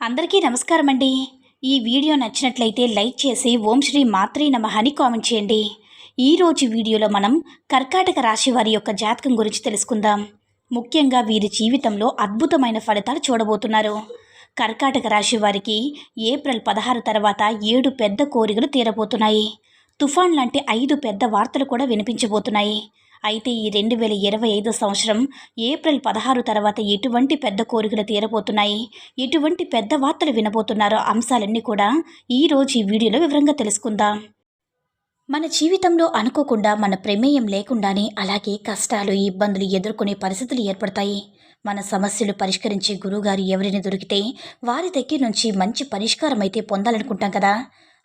అందరికీ నమస్కారం అండి ఈ వీడియో నచ్చినట్లయితే లైక్ చేసి ఓం శ్రీ మాత్రీ నమ అని కామెంట్ చేయండి. ఈరోజు వీడియోలో మనం కర్కాటక రాశి వారి యొక్క జాతకం గురించి తెలుసుకుందాం. ముఖ్యంగా వీరి జీవితంలో అద్భుతమైన ఫలితాలు చూడబోతున్నారు. కర్కాటక రాశి వారికి ఏప్రిల్ పదహారు తర్వాత ఏడు పెద్ద కోరికలు తీరబోతున్నాయి. తుఫాన్ లాంటి ఐదు పెద్ద వార్తలు కూడా వినిపించబోతున్నాయి. అయితే ఈ రెండు వేల ఇరవై ఐదో సంవత్సరం ఏప్రిల్ పదహారు తర్వాత ఎటువంటి పెద్ద కోరికలు తీరబోతున్నాయి? ఎటువంటి పెద్ద వార్తలు వినబోతున్నారో అంశాలన్నీ కూడా ఈరోజు ఈ వీడియోలో వివరంగా తెలుసుకుందాం. మన జీవితంలో అనుకోకుండా మన ప్రమేయం లేకుండానే అలాగే కష్టాలు ఇబ్బందులు ఎదుర్కొనే పరిస్థితులు ఏర్పడతాయి. మన సమస్యలు పరిష్కరించే గురువుగారు ఎవరిని దొరికితే వారి దగ్గర నుంచి మంచి పరిష్కారం అయితే పొందాలనుకుంటాం కదా.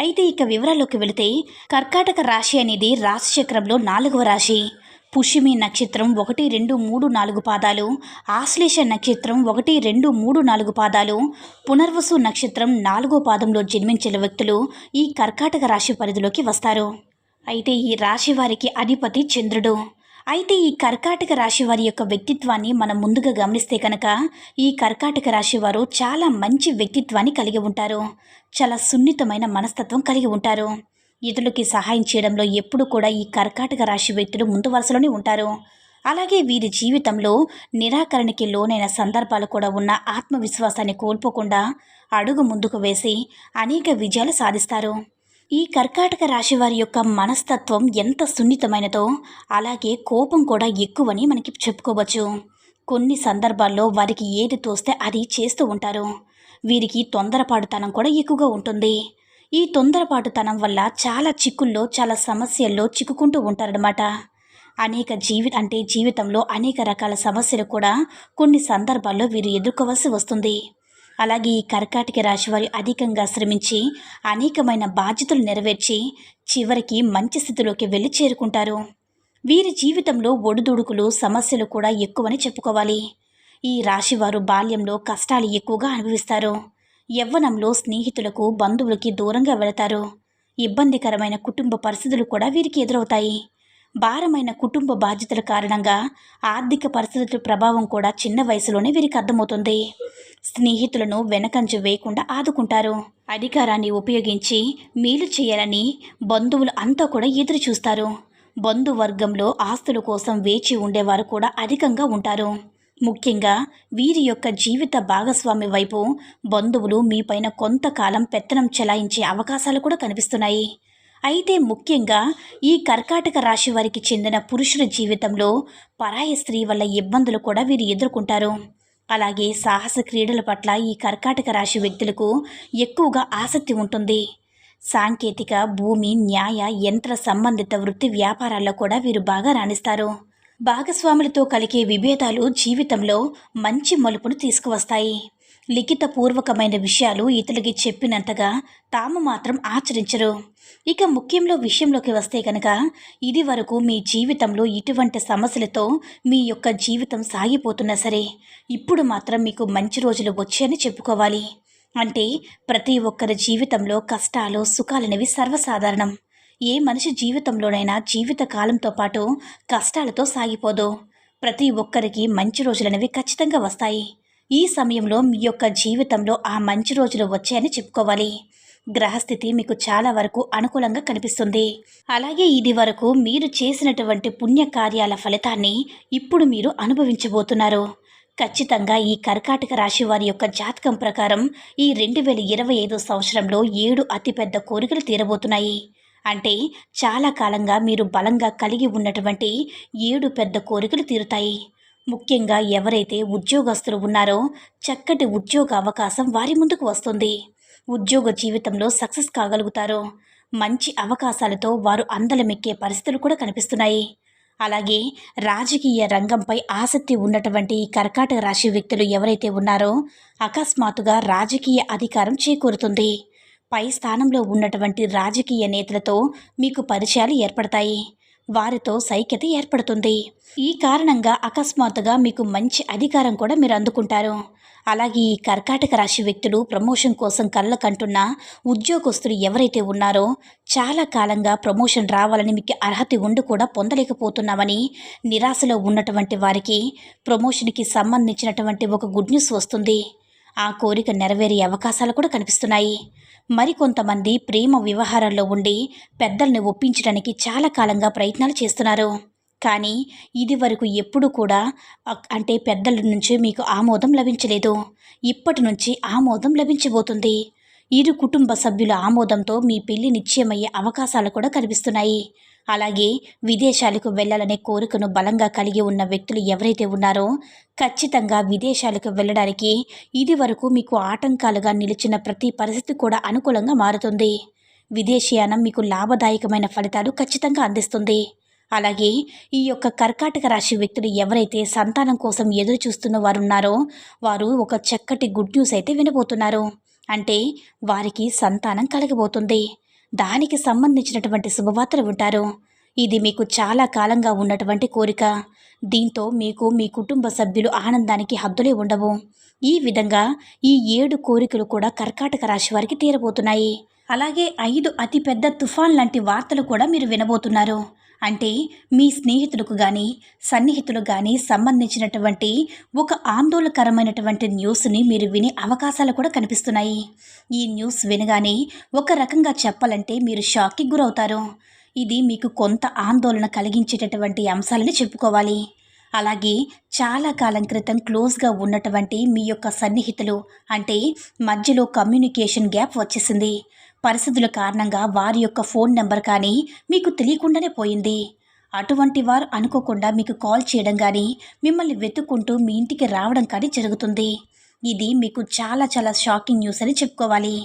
అయితే ఇక వివరాల్లోకి వెళితే కర్కాటక రాశి అనేది రాశి చక్రంలో నాలుగవ రాశి. పుష్యమి నక్షత్రం ఒకటి రెండు మూడు నాలుగు పాదాలు. ఆశ్లేష నక్షత్రం ఒకటి రెండు మూడు నాలుగు పాదాలు. పునర్వసు నక్షత్రం నాలుగో పాదంలో జన్మించిన వ్యక్తులు ఈ కర్కాటక రాశి పరిధిలోకి వస్తారు. అయితే ఈ రాశి వారికి అధిపతి చంద్రుడు. అయితే ఈ కర్కాటక రాశి వారి యొక్క వ్యక్తిత్వాన్ని మనం ముందుగా గమనిస్తే కనుక ఈ కర్కాటక రాశి వారు చాలా మంచి వ్యక్తిత్వాన్ని కలిగి ఉంటారు. చాలా సున్నితమైన మనస్తత్వం కలిగి ఉంటారు. ఇతరులకి సహాయం చేయడంలో ఎప్పుడు కూడా ఈ కర్కాటక రాశి వ్యక్తులు ముందు వరుసలోనే ఉంటారు. అలాగే వీరి జీవితంలో నిరాకరణకి లోనైన సందర్భాలు కూడా ఉన్న ఆత్మవిశ్వాసాన్ని కోల్పోకుండా అడుగు ముందుకు వేసి అనేక విజయాలు సాధిస్తారు. ఈ కర్కాటక రాశి వారి యొక్క మనస్తత్వం ఎంత సున్నితమైనదో అలాగే కోపం కూడా ఎక్కువని మనకి చెప్పుకోవచ్చు. కొన్ని సందర్భాల్లో వారికి ఏది తోస్తే అది చేస్తూ ఉంటారు. వీరికి తొందరపాటుతనం కూడా ఎక్కువగా ఉంటుంది. ఈ తొందరపాటుతనం వల్ల చాలా చిక్కుల్లో చాలా సమస్యల్లో చిక్కుకుంటూ ఉంటారనమాట అనేక జీవి అంటే జీవితంలో అనేక రకాల సమస్యలు కూడా కొన్ని సందర్భాల్లో వీరు ఎదుర్కోవాల్సి వస్తుంది. అలాగే ఈ కర్కాటక రాశి వారు అధికంగా శ్రమించి అనేకమైన బాధ్యతలు నెరవేర్చి చివరికి మంచి స్థితిలోకి వెళ్ళి చేరుకుంటారు. వీరి జీవితంలో ఒడిదుడుకులు సమస్యలు కూడా ఎక్కువని చెప్పుకోవాలి. ఈ రాశివారు బాల్యంలో కష్టాలు ఎక్కువగా అనుభవిస్తారు. యవ్వనంలో స్నేహితులకు బంధువులకి దూరంగా వెళతారు. ఇబ్బందికరమైన కుటుంబ పరిస్థితులు కూడా వీరికి ఎదురవుతాయి. భారమైన కుటుంబ బాధ్యతల కారణంగా ఆర్థిక పరిస్థితుల ప్రభావం కూడా చిన్న వయసులోనే వీరికి అర్థమవుతుంది. స్నేహితులను వెనకంజ వేయకుండా ఆదుకుంటారు. అధికారాన్ని ఉపయోగించి మేలు చేయాలని బంధువులు అంతా కూడా ఎదురు చూస్తారు. బంధువర్గంలో ఆస్తుల కోసం వేచి ఉండేవారు కూడా అధికంగా ఉంటారు. ముఖ్యంగా వీరి యొక్క జీవిత భాగస్వామి వైపు బంధువులు మీపైన కొంతకాలం పెత్తనం చెలాయించే అవకాశాలు కూడా కనిపిస్తున్నాయి. అయితే ముఖ్యంగా ఈ కర్కాటక రాశి వారికి చెందిన పురుషుల జీవితంలో పరాయ స్త్రీ వల్ల ఇబ్బందులు కూడా వీరు ఎదుర్కొంటారు. అలాగే సాహస క్రీడల పట్ల ఈ కర్కాటక రాశి వ్యక్తులకు ఎక్కువగా ఆసక్తి ఉంటుంది. సాంకేతిక భూమి న్యాయ యంత్ర సంబంధిత వృత్తి వ్యాపారాల్లో కూడా వీరు బాగా రాణిస్తారు. భాగస్వాములతో కలిగే విభేదాలు జీవితంలో మంచి మలుపును తీసుకువస్తాయి. లిఖితపూర్వకమైన విషయాలు ఇతరులకి చెప్పినంతగా తాము మాత్రం ఆచరించరు. ఇక ముఖ్యంలో విషయంలోకి వస్తే కనుక ఇది వరకు మీ జీవితంలో ఇటువంటి సమస్యలతో మీ యొక్క జీవితం సాగిపోతున్నా సరే ఇప్పుడు మాత్రం మీకు మంచి రోజులు వచ్చాయని చెప్పుకోవాలి. అంటే ప్రతి ఒక్కరి జీవితంలో కష్టాలు సుఖాలనేవి సర్వసాధారణం. ఏ మనిషి జీవితంలోనైనా జీవిత కాలంతో పాటు కష్టాలతో సాగిపోదు. ప్రతి ఒక్కరికి మంచి రోజులనేవి ఖచ్చితంగా వస్తాయి. ఈ సమయంలో మీ యొక్క జీవితంలో ఆ మంచి రోజులు వచ్చాయని చెప్పుకోవాలి. గ్రహస్థితి మీకు చాలా వరకు అనుకూలంగా కనిపిస్తుంది. అలాగే ఇది వరకు మీరు చేసినటువంటి పుణ్యకార్యాల ఫలితాన్ని ఇప్పుడు మీరు అనుభవించబోతున్నారు. ఖచ్చితంగా ఈ కర్కాటక రాశి వారి యొక్క జాతకం ప్రకారం ఈ రెండు వేల ఇరవై ఐదు సంవత్సరంలో ఏడు అతిపెద్ద కోరికలు తీరబోతున్నాయి. అంటే చాలా కాలంగా మీరు బలంగా కలిగి ఉన్నటువంటి ఏడు పెద్ద కోరికలు తీరుతాయి. ముఖ్యంగా ఎవరైతే ఉద్యోగస్తులు ఉన్నారో చక్కటి ఉద్యోగ అవకాశం వారి ముందుకు వస్తుంది. ఉద్యోగ జీవితంలో సక్సెస్ కాగలుగుతారో. మంచి అవకాశాలతో వారు అందలమెక్కే పరిస్థితులు కూడా కనిపిస్తున్నాయి. అలాగే రాజకీయ రంగంపై ఆసక్తి ఉన్నటువంటి కర్కాటక రాశి వ్యక్తులు ఎవరైతే ఉన్నారో అకస్మాత్తుగా రాజకీయ అధికారం చేకూరుతుంది. పై స్థానంలో ఉన్నటువంటి రాజకీయ నేతలతో మీకు పరిచయాలు ఏర్పడతాయి. వారితో సైక్యత ఏర్పడుతుంది. ఈ కారణంగా అకస్మాత్తుగా మీకు మంచి అధికారం కూడా మీరు అందుకుంటారు. అలాగే ఈ కర్కాటక రాశి వ్యక్తులు ప్రమోషన్ కోసం కళ్ళకంటున్న ఉద్యోగస్తులు ఎవరైతే ఉన్నారో చాలా కాలంగా ప్రమోషన్ రావాలని మీకు అర్హత ఉండి కూడా పొందలేకపోతున్నామని నిరాశలో ఉన్నటువంటి వారికి ప్రమోషన్కి సంబంధించినటువంటి ఒక గుడ్ న్యూస్ వస్తుంది. ఆ కోరిక నెరవేరే అవకాశాలు కూడా కనిపిస్తున్నాయి. మరికొంతమంది ప్రేమ వ్యవహారాల్లో ఉండి పెద్దల్ని ఒప్పించడానికి చాలా కాలంగా ప్రయత్నాలు చేస్తున్నారు. కానీ ఇది వరకు ఎప్పుడు కూడా అంటే పెద్దల నుంచి మీకు ఆమోదం లభించలేదు. ఇప్పటి నుంచి ఆమోదం లభించబోతుంది. ఇరు కుటుంబ సభ్యుల ఆమోదంతో మీ పెళ్ళి నిశ్చయమయ్యే అవకాశాలు కూడా కనిపిస్తున్నాయి. అలాగే విదేశాలకు వెళ్ళాలనే కోరికను బలంగా కలిగి ఉన్న వ్యక్తులు ఎవరైతే ఉన్నారో ఖచ్చితంగా విదేశాలకు వెళ్ళడానికి ఇది వరకు మీకు ఆటంకాలుగా నిలిచిన ప్రతి పరిస్థితి కూడా అనుకూలంగా మారుతుంది. విదేశీయానం మీకు లాభదాయకమైన ఫలితాలు ఖచ్చితంగా అందిస్తుంది. అలాగే ఈ యొక్క కర్కాటక రాశి వ్యక్తులు ఎవరైతే సంతానం కోసం ఎదురు చూస్తున్న వారున్నారో వారు ఒక చక్కటి గుడ్ న్యూస్ అయితే వినబోతున్నారు. అంటే వారికి సంతానం కలగబోతుంది. దానికి సంబంధించినటువంటి శుభవార్తలు ఉంటారు ఇది మీకు చాలా కాలంగా ఉన్నటువంటి కోరిక. దీంతో మీకు మీ కుటుంబ సభ్యులు ఆనందానికి హద్దులే ఉండవు. ఈ విధంగా ఈ ఏడు కోరికలు కూడా కర్కాటక రాశి వారికి తీరబోతున్నాయి. అలాగే ఐదు అతిపెద్ద తుఫాన్ లాంటి వార్తలు కూడా మీరు వినబోతున్నారు. అంటే మీ స్నేహితులకు కానీ సన్నిహితులకు కానీ సంబంధించినటువంటి ఒక ఆందోళనకరమైనటువంటి న్యూస్ని మీరు వినే అవకాశాలు కూడా కనిపిస్తున్నాయి. ఈ న్యూస్ వినగానే ఒక రకంగా చెప్పాలంటే మీరు షాక్కి గురవుతారు. ఇది మీకు కొంత ఆందోళన కలిగించేటటువంటి అంశాలని చెప్పుకోవాలి. అలాగే చాలా కాలం క్రితం క్లోజ్గా ఉన్నటువంటి మీ యొక్క సన్నిహితులు అంటే మధ్యలో కమ్యూనికేషన్ గ్యాప్ వచ్చేసింది. పరిస్థితుల కారణంగా వారి యొక్క ఫోన్ నెంబర్ కానీ మీకు తెలియకుండానే పోయింది. అటువంటి వారు అనుకోకుండా మీకు కాల్ చేయడం కానీ మిమ్మల్ని వెతుక్కుంటూ మీ ఇంటికి రావడం కానీ జరుగుతుంది. ఇది మీకు చాలా చాలా షాకింగ్ న్యూస్ అని చెప్పుకోవాలి.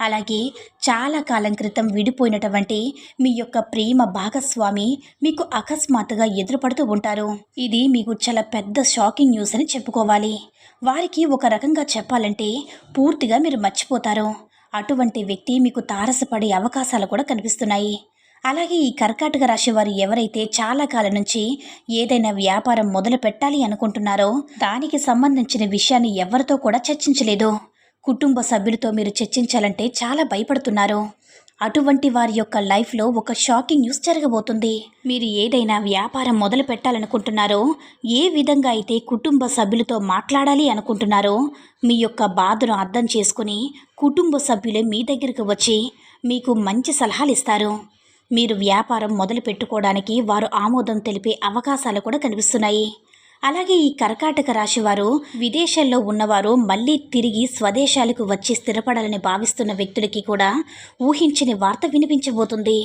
అలాగే చాలా కాలం క్రితం విడిపోయినటువంటి మీ యొక్క ప్రేమ భాగస్వామి మీకు అకస్మాత్తుగా ఎదురుపడుతూ ఉంటారు. ఇది మీకు చాలా పెద్ద షాకింగ్ న్యూస్ అని చెప్పుకోవాలి. వారికి ఒక రకంగా చెప్పాలంటే పూర్తిగా మీరు మర్చిపోతారు. అటువంటి వ్యక్తి మీకు తారసపడే అవకాశాలు కూడా కనిపిస్తున్నాయి. అలాగే ఈ కర్కాటక రాశి వారు ఎవరైతే చాలా కాలం నుంచి ఏదైనా వ్యాపారం మొదలు పెట్టాలి అనుకుంటున్నారో దానికి సంబంధించిన విషయాన్ని ఎవరితో కూడా చర్చించలేదు. కుటుంబ సభ్యులతో మీరు చర్చించాలంటే చాలా భయపడుతున్నారు. అటువంటి వారి యొక్క లైఫ్లో ఒక షాకింగ్ న్యూస్ జరగబోతుంది. మీరు ఏదైనా వ్యాపారం మొదలు పెట్టాలనుకుంటున్నారో ఏ విధంగా అయితే కుటుంబ సభ్యులతో మాట్లాడాలి అనుకుంటున్నారో మీ యొక్క బాధను అర్థం చేసుకుని కుటుంబ సభ్యులే మీ దగ్గరికి వచ్చి మీకు మంచి సలహాలు ఇస్తారు. మీరు వ్యాపారం మొదలు పెట్టుకోవడానికి వారు ఆమోదం తెలిపే అవకాశాలు కూడా కనిపిస్తున్నాయి. అలాగే ఈ కర్కాటక రాశివారు విదేశాల్లో ఉన్నవారు మళ్ళీ తిరిగి స్వదేశాలకు వచ్చి స్థిరపడాలని భావిస్తున్న వ్యక్తులకి కూడా ఊహించని వార్త వినిపించబోతుంది.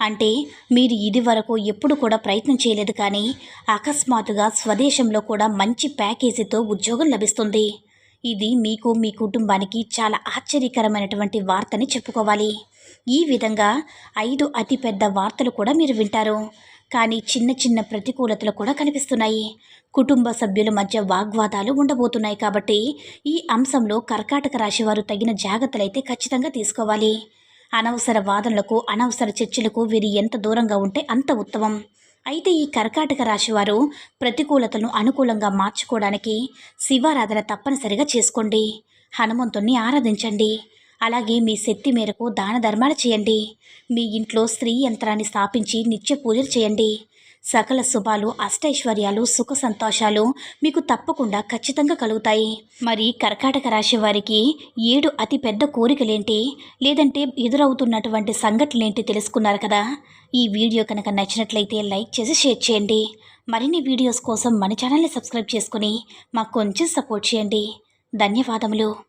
అంటే మీరు ఇది వరకు ఎప్పుడు కూడా ప్రయత్నం చేయలేదు కానీ అకస్మాత్తుగా స్వదేశంలో కూడా మంచి ప్యాకేజీతో ఉద్యోగం లభిస్తుంది. ఇది మీకు మీ కుటుంబానికి చాలా ఆశ్చర్యకరమైనటువంటి వార్తని చెప్పుకోవాలి. ఈ విధంగా ఐదు అతిపెద్ద వార్తలు కూడా మీరు వింటారు. కానీ చిన్న చిన్న ప్రతికూలతలు కూడా కనిపిస్తున్నాయి. కుటుంబ సభ్యుల మధ్య వాగ్వాదాలు ఉండబోతున్నాయి కాబట్టి ఈ అంశంలో కర్కాటక రాశి వారు తగిన జాగ్రత్తలైతే ఖచ్చితంగా తీసుకోవాలి. అనవసర వాదనలకు అనవసర చర్చలకు వీరు ఎంత దూరంగా ఉంటే అంత ఉత్తమం. అయితే ఈ కర్కాటక రాశివారు ప్రతికూలతను ప్రతికూలతలను అనుకూలంగా మార్చుకోవడానికి శివారాధన తప్పనిసరిగా చేసుకోండి. హనుమంతుణ్ణి ఆరాధించండి. అలాగే మీ శక్తి మేరకు దాన ధర్మాలు చేయండి. మీ ఇంట్లో స్త్రీ యంత్రాన్ని స్థాపించి నిత్య పూజలు చేయండి. సకల శుభాలు అష్టైశ్వర్యాలు సుఖ సంతోషాలు మీకు తప్పకుండా ఖచ్చితంగా కలుగుతాయి. మరి కర్కాటక రాశి వారికి ఏడు అతి పెద్ద కోరికలేంటి? లేదంటే ఎదురవుతున్నటువంటి సంఘటనలేంటి తెలుసుకున్నారు కదా? ఈ వీడియో కనుక నచ్చినట్లయితే లైక్ చేసి షేర్ చేయండి. మరిన్ని వీడియోస్ కోసం మన ఛానల్ని సబ్స్క్రైబ్ చేసుకుని మాకు కొంచెం సపోర్ట్ చేయండి. ధన్యవాదములు.